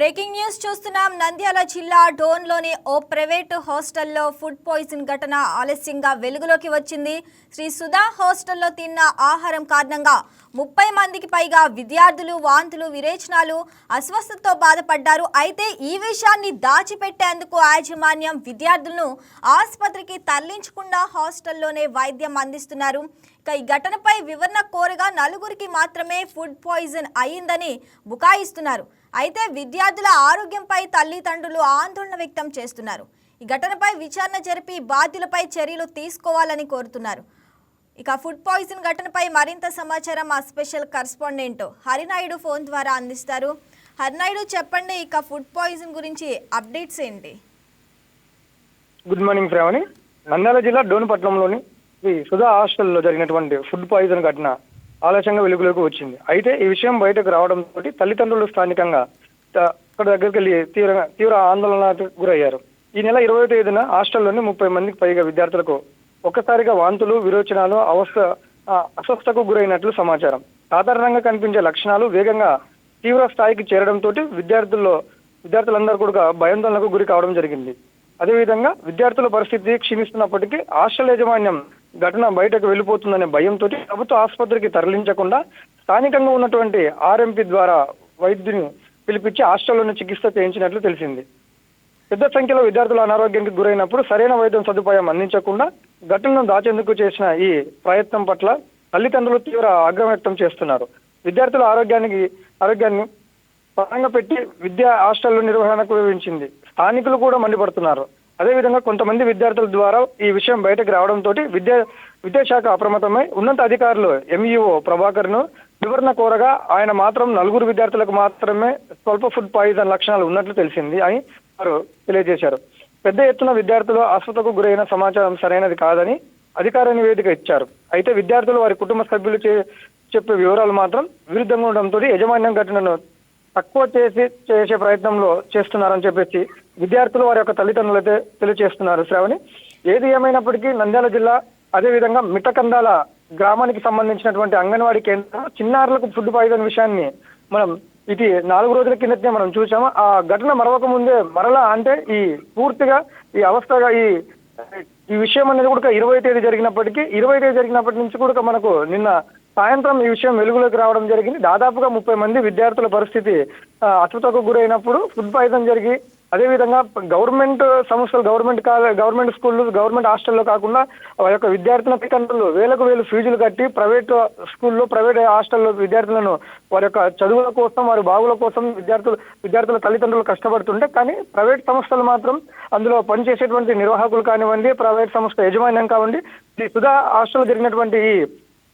Breaking news చూస్తున్నాం. నంద్యాల జిల్లా డోన్లోని ఓ ప్రైవేటు హాస్టల్లో ఫుడ్ పాయిజన్ ఘటన ఆలస్యంగా వెలుగులోకి వచ్చింది. శ్రీ సుధా హాస్టల్లో తిన్న ఆహారం కారణంగా ముప్పై మందికి పైగా విద్యార్థులు వాంతులు విరేచనాలు అస్వస్థతతో బాధపడ్డారు. అయితే ఈ విషయాన్ని దాచిపెట్టేందుకు యాజమాన్యం విద్యార్థులను ఆసుపత్రికి తరలించకుండా హాస్టల్లోనే వైద్యం అందిస్తున్నారు. ఇక ఈ ఘటనపై వివరణ కోరగా నలుగురికి మాత్రమే ఫుడ్ పాయిజన్ అయ్యిందని బుకాయిస్తున్నారు. అయితే విద్యార్థుల ఆరోగ్యంపై తల్లిదండ్రులు ఆందోళన వ్యక్తం చేస్తున్నారు. ఈ ఘటనపై విచారణ జరిపి బాధ్యులపై చర్యలు తీసుకోవాలని కోరుతున్నారు. ఇక ఫుడ్ పాయిజన్ ఘటనపై మరింత సమాచారం మా స్పెషల్ కరస్పాండెంట్ హరినాయుడు ఫోన్ ద్వారా అందిస్తారు. హరినాయుడు చెప్పండి ఇక ఫుడ్ పాయిజన్ గురించి అప్డేట్స్ ఏంటి? Good morning Sravani. నంద్యాల జిల్లా డోనుపట్నంలోని శ్రీ సుధా హాస్టల్లో జరిగినటువంటి ఫుడ్ పాయిజన్ ఘటన ఆలస్యంగా వెలుగులోకి వచ్చింది. అయితే ఈ విషయం బయటకు రావడంతో తల్లిదండ్రులు స్థానికంగా అక్కడ దగ్గరికి వెళ్ళి తీవ్ర తీవ్ర ఆందోళనకు గురయ్యారు. ఈ నెల ఇరవై తేదీన హాస్టల్లోని ముప్పై మందికి పైగా విద్యార్థులకు ఒక్కసారిగా వాంతులు విరోచనాలు అవస్థ అస్వస్థకు గురైనట్లు సమాచారం. సాధారణంగా కనిపించే లక్షణాలు వేగంగా తీవ్ర స్థాయికి చేరడంతో విద్యార్థుల్లో విద్యార్థులందరూ కూడా భయాందోళనకు గురి కావడం జరిగింది. అదేవిధంగా విద్యార్థుల పరిస్థితి క్షీణిస్తున్నప్పటికీ హాస్టల్ యాజమాన్యం ఘటన బయటకు వెళ్ళిపోతుందనే భయంతో ప్రభుత్వ ఆసుపత్రికి తరలించకుండా స్థానికంగా ఉన్నటువంటి ఆర్ఎంపీ ద్వారా వైద్యుని పిలిపించి హాస్టల్లోనే చికిత్స చేయించినట్లు తెలిసింది. పెద్ద సంఖ్యలో విద్యార్థులు అనారోగ్యానికి గురైనప్పుడు సరైన వైద్యం సదుపాయం అందించకుండా ఘటనను దాచేందుకు చేసిన ఈ ప్రయత్నం పట్ల తల్లిదండ్రులు తీవ్ర ఆగ్రహం వ్యక్తం చేస్తున్నారు. విద్యార్థుల ఆరోగ్యానికి ఆరోగ్యాన్ని పరంగా పెట్టి విద్యా హాస్టల్ నిర్వహణకు వివరించింది స్థానికులు కూడా మండిపడుతున్నారు. అదేవిధంగా కొంతమంది విద్యార్థుల ద్వారా ఈ విషయం బయటకు రావడంతో విద్యా విద్యాశాఖ అప్రమత్తమై ఉన్నత అధికారులు ఎంఈఓ ప్రభాకర్ను వివరణ కోరగా ఆయన మాత్రం నలుగురు విద్యార్థులకు మాత్రమే స్వల్ప ఫుడ్ పాయిజన్ లక్షణాలు ఉన్నట్లు తెలిసింది అని వారు తెలియజేశారు. పెద్ద ఎత్తున విద్యార్థులు అస్వతకు గురైన సమాచారం సరైనది కాదని అధికార నివేదిక ఇచ్చారు. అయితే విద్యార్థులు వారి కుటుంబ సభ్యులు చే- చెప్పే వివరాలు మాత్రం విరుద్ధంగా ఉండడంతో యజమాన్యం ఘటనను తక్కువ చేసి చేసే ప్రయత్నంలో చేస్తున్నారని చెప్పేసి విద్యార్థులు వారి యొక్క తల్లిదండ్రులు అయితే తెలియజేస్తున్నారు శ్రావణి ఏది ఏమైనప్పటికీ నంద్యాల జిల్లా అదేవిధంగా మిట్టకందాల గ్రామానికి సంబంధించినటువంటి అంగన్వాడీ కేంద్రం చిన్నారులకు ఫుడ్ పాయిజన్ విషయాన్ని మనం ఇది నాలుగు రోజుల కిందటే మనం చూసాము. ఆ ఘటన మరవక ముందే మరలా అంటే ఈ పూర్తిగా ఈ అవస్థగా ఈ ఈ విషయం అనేది కూడా ఇరవై తేదీ జరిగినప్పటికీ ఇరవై తేదీ జరిగినప్పటి నుంచి కూడా మనకు నిన్న సాయంత్రం ఈ విషయం వెలుగులోకి రావడం జరిగింది. దాదాపుగా ముప్పై మంది విద్యార్థుల పరిస్థితి ఆ, గురైనప్పుడు ఫుడ్ పాయిజన్ జరిగి అదేవిధంగా గవర్నమెంట్ సంస్థలు గవర్నమెంట్ కాలే గవర్నమెంట్ స్కూళ్ళు గవర్నమెంట్ హాస్టల్లో కాకుండా ఆ యొక్క విద్యార్థుల తల్లిదండ్రులు వేలకు వేలు ఫీజులు కట్టి ప్రైవేట్ స్కూల్లో ప్రైవేట్ హాస్టల్లో విద్యార్థులను వారి యొక్క చదువుల కోసం వారి బాగుల కోసం విద్యార్థులు విద్యార్థుల తల్లిదండ్రులు కష్టపడుతుంటే కానీ ప్రైవేట్ సంస్థలు మాత్రం అందులో పనిచేసేటువంటి నిర్వాహకులు కానివ్వండి ప్రైవేట్ సంస్థ యజమాన్యం కానివ్వండి ఈ సుధా హాస్టల్ జరిగినటువంటి ఈ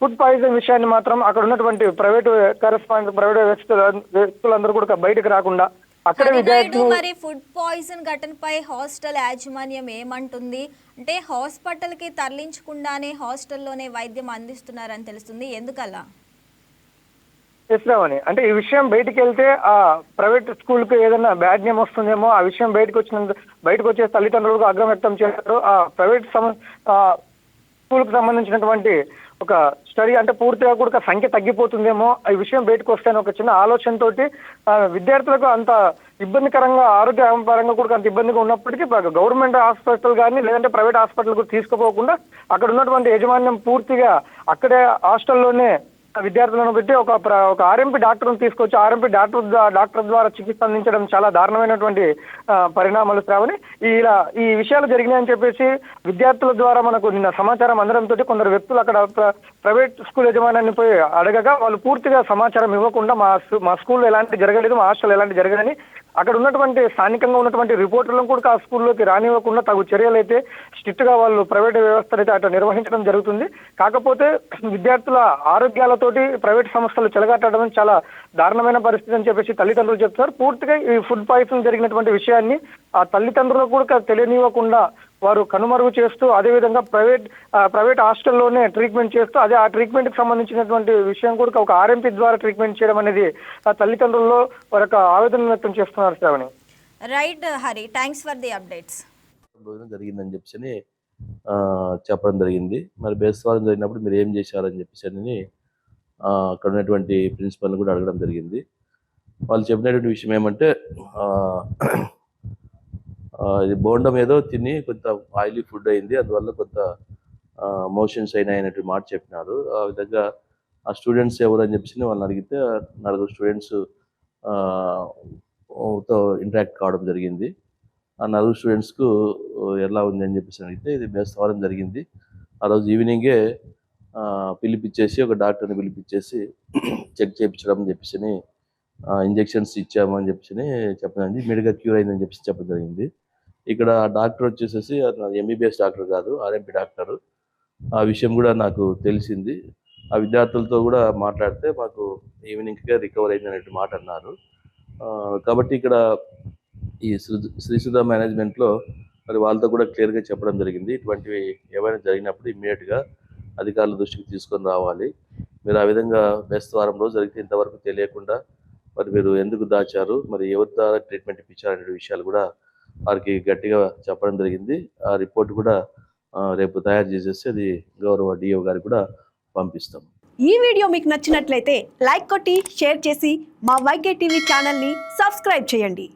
ఫుడ్ పాయిజన్ విషయాన్ని మాత్రం అక్కడ ఉన్నటువంటి ప్రైవేట్ కరెస్పాండెంట్ ప్రైవేట్ వ్యక్తులు వ్యక్తులందరూ కూడా బయటకు రాకుండా అక్కడే మరి ఫుడ్ పాయిజన్ ఘటనపై హాస్టల్ యాజమాన్యం ఏమంటుంది? అంటే హాస్పిటల్కి తరలించకుండానే హాస్టల్లోనే వైద్యం అందిస్తున్నారని తెలుస్తుంది. ఎందుకలా? చేస్తున్నామని అంటే ఈ విషయం బయటికి వెళ్తే ఆ ప్రైవేట్ స్కూల్కు ఏదైనా బ్యాడ్ నేమ్ వస్తుందేమో ఆ విషయం బయటకు వచ్చిన బయటకు వచ్చే తల్లిదండ్రులకు ఆగ్రహం వ్యక్తం చేశారు. ఆ ప్రైవేట్ సమ స్కూల్కు సంబంధించినటువంటి ఒక స్టడీ అంటే పూర్తిగా కూడా సంఖ్య తగ్గిపోతుందేమో ఈ విషయం బయటకు వస్తాయని ఒక చిన్న ఆలోచనతోటి విద్యార్థులకు అంత ఇబ్బందికరంగా ఆరోగ్య పరంగా కూడా అంత ఇబ్బందిగా ఉన్నప్పటికీ గవర్నమెంట్ హాస్పిటల్ కానీ లేదంటే ప్రైవేట్ హాస్పిటల్ కూడా తీసుకుపోకుండా అక్కడ ఉన్నటువంటి యాజమాన్యం పూర్తిగా అక్కడే హాస్టల్లోనే విద్యార్థులను పెట్టి ఒక ప్ర- ఒక ఆర్ఎంపీ డాక్టర్ని తీసుకొచ్చి ఆర్ఎంపీ డాక్టర్ డాక్టర్ ద్వారా చికిత్స అందించడం చాలా దారుణమైనటువంటి పరిణామాలు శ్రావణి. ఇలా ఈ విషయాలు జరిగినాయని చెప్పేసి విద్యార్థుల ద్వారా మనకు నిన్న సమాచారం అందడంతో కొందరు వ్యక్తులు అక్కడ ప్ర- ప్రైవేట్ స్కూల్ యజమానాన్ని పోయి అడగగా వాళ్ళు పూర్తిగా సమాచారం ఇవ్వకుండా మా స్కూ- మా స్కూల్లో ఎలాంటి జరగలేదు మా హాస్టల్ ఎలాంటి జరగదని అక్కడ ఉన్నటువంటి స్థానికంగా ఉన్నటువంటి రిపోర్టర్లను కూడా ఆ స్కూల్లోకి రానివ్వకుండా తగు చర్యలు అయితే స్ట్రిక్ట్గా వాళ్ళు ప్రైవేట్ వ్యవస్థలు అయితే అటు నిర్వహించడం జరుగుతుంది. కాకపోతే విద్యార్థుల ఆరోగ్యాలతోటి ప్రైవేట్ సంస్థలు చెలగాటడం చాలా దారుణమైన పరిస్థితి అని చెప్పేసి తల్లిదండ్రులు చెప్తారు పూర్తిగా ఈ ఫుడ్ పాయిజన్ జరిగినటువంటి విషయాన్ని ఆ తల్లిదండ్రులకు కూడా తెలియనివ్వకుండా వారు కనుమరుగు చేస్తూ అదేవిధంగా ప్రైవేట్ ఆ, ప్రైవేట్ హాస్టల్లోనే ట్రీట్మెంట్ చేస్తూ అదే ఆ ట్రీట్మెంట్కి సంబంధించినటువంటి విషయం కూడా ఒక ఆర్ఎంపీ ద్వారా ట్రీట్మెంట్ చేయడం అనేది ఆ తల్లిదండ్రుల్లో వారి యొక్క ఆవేదన వ్యక్తం చేస్తున్నారు Sravani. Right Hari thanks for the updates. జరిగిందని చెప్పేసి చెప్పడం జరిగింది. మరి బేస్తవారం జరిగినప్పుడు మీరు ఏం చేశారని చెప్పేసి అక్కడ ఉన్నటువంటి ప్రిన్సిపల్ని కూడా అడగడం జరిగింది. వాళ్ళు చెప్పినటువంటి విషయం ఏమంటే ఇది బోండం ఏదో తిని కొంత ఆయిలీ ఫుడ్ అయింది అందువల్ల కొంత మోషన్స్ అయినాయి అనేటువంటి మాట చెప్పినారు. ఆ విధంగా ఆ స్టూడెంట్స్ ఎవరు అని చెప్పేసి వాళ్ళని అడిగితే నలుగురు స్టూడెంట్స్తో ఇంటరాక్ట్ కావడం జరిగింది. ఆ నలుగురు స్టూడెంట్స్కు ఎలా ఉంది? అని చెప్పేసి అడిగితే ఇది బేస్తవారం జరిగింది. ఆ రోజు ఈవినింగే పిలిపించేసి ఒక డాక్టర్ని పిలిపించేసి చెక్ చేయించడం అని చెప్పేసి ఇంజెక్షన్స్ ఇచ్చామని చెప్పేసి చెప్పడం మెడిగా క్యూర్ అయిందని చెప్పేసి చెప్పడం జరిగింది. ఇక్కడ డాక్టర్ వచ్చేసేసి ఎంబీబీఎస్ డాక్టర్ కాదు ఆర్ఎంపీ డాక్టర్. ఆ విషయం కూడా నాకు తెలిసింది. ఆ విద్యార్థులతో కూడా మాట్లాడితే మాకు ఈవినింగ్గా రికవర్ అయింది అనేటువంటి మాట అన్నారు. కాబట్టి ఇక్కడ ఈ శ్రీ- శ్రీసుధ మేనేజ్మెంట్లో మరి వాళ్ళతో కూడా క్లియర్గా చెప్పడం జరిగింది. ఇటువంటివి ఏమైనా జరిగినప్పుడు ఇమ్మీడియట్గా అధికారుల దృష్టికి తీసుకొని రావాలి. మీరు ఆ విధంగా బేస్తవారం రోజు జరిగితే ఇంతవరకు తెలియకుండా మరి మీరు ఎందుకు దాచారు? మరి ఎవరి ద్వారా ట్రీట్మెంట్ ఇప్పించారనే విషయాలు కూడా వారికి గట్టిగా చెప్పడం జరిగింది. ఆ రిపోర్ట్ కూడా రేపు తయారు చేసేసి అది గౌరవ డిఓ గారికి కూడా పంపిస్తాం. ఈ వీడియో మీకు నచ్చినట్లయితే లైక్ కొట్టి షేర్ చేసి మా వైకే టీవీ ఛానల్ని సబ్స్క్రైబ్ చేయండి.